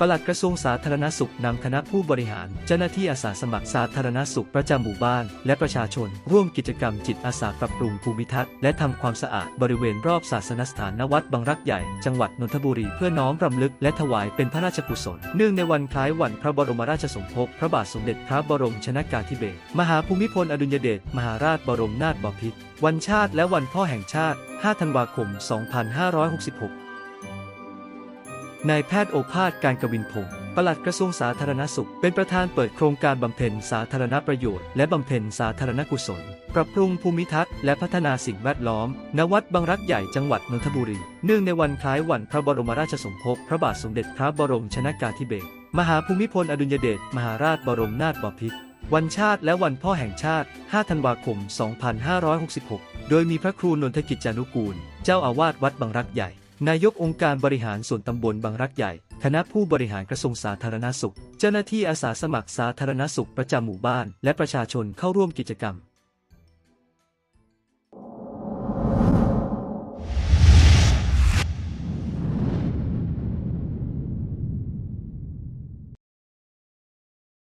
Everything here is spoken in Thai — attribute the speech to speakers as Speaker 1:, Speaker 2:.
Speaker 1: ปลัดกระทรวงสาธารณสุขนำคณะผู้บริหาร เจ้าหน้าที่อาสาสมัครสาธารณสุขประจำหมู่บ้าน และประชาชน ร่วมกิจกรรมจิตอาสาปรับปรุงภูมิทัศน์และทำความสะอาดบริเวณรอบศาสนสถานณวัดบางรักใหญ่ จังหวัดนนทบุรีเพื่อน้อมรำลึกและถวายเป็นพระราชกุศล เนื่องในวันคล้ายวันพระบรมราชสมภพพระบาทสมเด็จพระบรมชนากาธิเบศรมหาภูมิพลอดุลยเดชมหาราชบรมนาถบพิตรวันชาติและวันพ่อแห่งชาติ 5 ธันวาคม 2566 นายแพทย์โอภาสการกวินพงศ์ปลัดกระทรวงสาธารณสุข เป็นประธานเปิดโครงการบำเพ็ญสาธารณประโยชน์ และบำเพ็ญสาธารณกุศล ปรับปรุงภูมิทัศน์และพัฒนาสิ่งแวดล้อม ณ วัดบางรักใหญ่จังหวัดนนทบุรี เนื่องในวันคล้ายวันพระบรมราชสมภพ พระบาทสมเด็จพระบรมชนากาธิเบศร มหาภูมิพลอดุลยเดช มหาราชบรมนาถบพิตร วันชาติและวันพ่อแห่งชาติ 5 ธันวาคม 2566 โดยมีพระครูนนทกิจจานุกูล เจ้าอาวาสวัดบางรักใหญ่ นายกองค์การบริหารส่วนตำบลบางรักใหญ่ คณะผู้บริหารกระทรวงสาธารณสุข เจ้าหน้าที่อาสาสมัครสาธารณสุขประจำหมู่บ้าน และประชาชนเข้าร่วมกิจกรรม